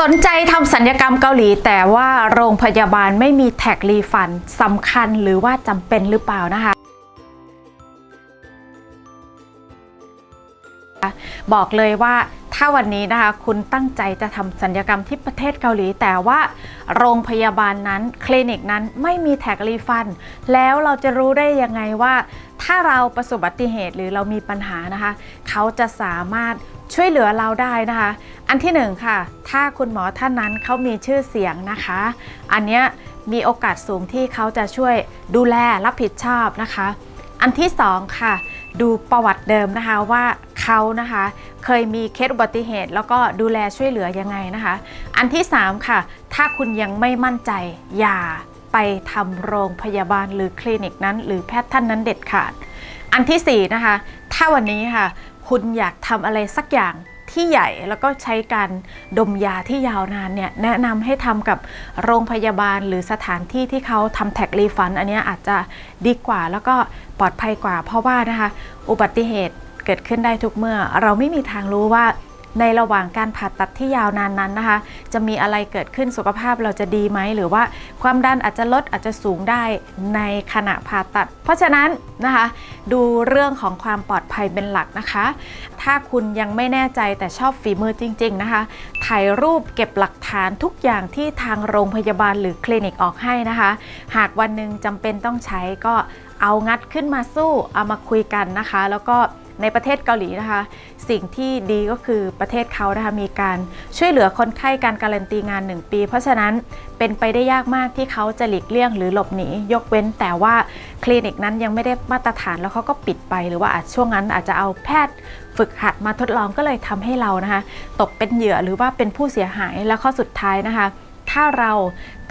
สนใจทำสัญญกรรมเกาหลี แต่ว่าโรงพยาบาลไม่มีแท็กรีฟันสำคัญหรือว่าจำเป็นหรือเปล่านะคะ บอกเลยว่าถ้าวันนี้นะคะคุณตั้งใจจะทำสัญญกรรมที่ประเทศเกาหลี แต่ว่าโรงพยาบาลนั้นคลินิกนั้นไม่มีแท็กรีฟัน แล้วเราจะรู้ได้ยังไงว่า ถ้าเราประสบอุบัติเหตุหรือเรามีปัญหานะคะ เขาจะสามารถช่วยเหลือเราได้นะคะ อันที่หนึ่งค่ะ ถ้าคุณหมอท่านนั้นเขามีชื่อเสียงนะคะ อันเนี้ยมีโอกาสสูงที่เขาจะช่วยดูแลรับผิดชอบนะคะ อันที่สองค่ะ ดูประวัติเดิมนะคะว่าเขานะคะเคยมีเคสอุบัติเหตุ แล้วก็ดูแลช่วยเหลือยังไงนะคะ อันที่สามค่ะ ถ้าคุณยังไม่มั่นใจอย่า ไปทำโรงพยาบาลหรือคลินิกนั้น หรือแพทย์ท่านนั้นเด็ดขาด อันที่สี่นะคะถ้าวันนี้ค่ะ คุณอยากทำอะไรสักอย่างที่ใหญ่แล้วก็ใช้การดมยาที่ยาวนานเนี่ยแนะนำให้ทำกับโรงพยาบาลหรือสถานที่ที่เขาทำแท็กรีฟัน อันนี้อาจจะดีกว่าแล้วก็ปลอดภัยกว่า เพราะว่านะคะ อุบัติเหตุเกิดขึ้นได้ทุกเมื่อ เราไม่มีทางรู้ว่า ในระหว่างการผ่าตัดที่ยาวนานนั้นนะคะ จะมีอะไรเกิดขึ้นสุขภาพเราจะดีไหม หรือว่าความดันอาจจะลดอาจจะสูงได้ในขณะผ่าตัด เพราะฉะนั้นนะคะ ดูเรื่องของความปลอดภัยเป็นหลักนะคะ ถ้าคุณยังไม่แน่ใจแต่ชอบฝีมือจริง ๆ นะคะ ถ่ายรูปเก็บหลักฐานทุกอย่างที่ทางโรงพยาบาลหรือคลินิกออกให้นะคะ หากวันหนึ่งจำเป็นต้องใช้ก็เอางัดขึ้นมาสู้เอามาคุยกันนะคะ แล้วก็ ในประเทศเกาหลีนะคะ สิ่งที่ดีก็คือประเทศเขานะคะมีการช่วยเหลือคนไข้การการันตีงาน 1 ปี เพราะฉะนั้นเป็นไปได้ยากมากที่เขาจะหลีกเลี่ยงหรือหลบหนี ยกเว้นแต่ว่าคลินิกนั้นยังไม่ได้มาตรฐานแล้วเขาก็ปิดไป หรือว่าอาจช่วงนั้นอาจจะเอาแพทย์ฝึกหัดมาทดลองก็เลยทำให้เรานะคะ ตกเป็นเหยื่อหรือว่าเป็นผู้เสียหายแล้วข้อสุดท้ายนะคะ ถ้าเรา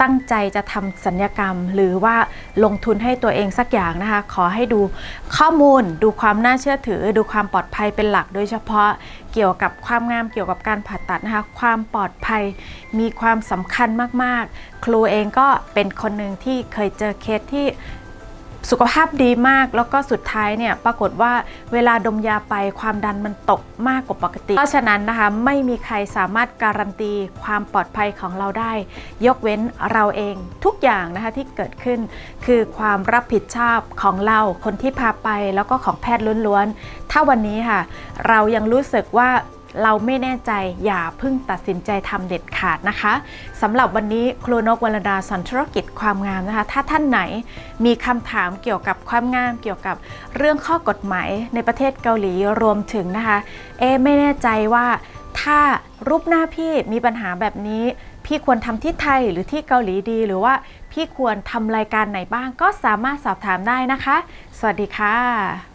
ตั้งใจจะทำสัญญกรรม หรือว่าลงทุนให้ตัวเองสักอย่างนะคะ ขอให้ดูข้อมูล ดูความน่าเชื่อถือ ดูความปลอดภัยเป็นหลัก โดยเฉพาะเกี่ยวกับความงามเกี่ยวกับการผ่าตัดนะคะ ความปลอดภัยมีความสำคัญมากๆ ครูเองก็เป็นคนหนึ่งที่เคยเจอเคสที่ สุขภาพดีมากแล้วก็สุดท้ายเนี่ยปรากฏว่าเวลาดมยาไปความดันมันตกมากกว่าปกติ เพราะฉะนั้นนะคะไม่มีใครสามารถการันตีความปลอดภัยของเราได้ ยกเว้นเราเองทุกอย่างนะคะที่เกิดขึ้น คือความรับผิดชอบของเราคนที่พาไปแล้วก็ของแพทย์ล้วนๆถ้าวันนี้ค่ะ เรายังรู้สึกว่า เราไม่แน่ใจอย่าเพิ่งตัดสินใจทำเด็ดขาดนะคะสำหรับวันนี้ครูนกวรดาสอนธุรกิจความงามนะคะ ถ้าท่านไหนมีคำถามเกี่ยวกับความงามเกี่ยวกับเรื่องข้อกฎหมายในประเทศเกาหลีรวมถึงนะคะ เอไม่แน่ใจว่าถ้ารูปหน้าพี่มีปัญหาแบบนี้ พี่ควรทำที่ไทยหรือที่เกาหลีดี หรือว่าพี่ควรทำรายการไหนบ้างก็สามารถสอบถามได้นะคะ สวัสดีค่ะ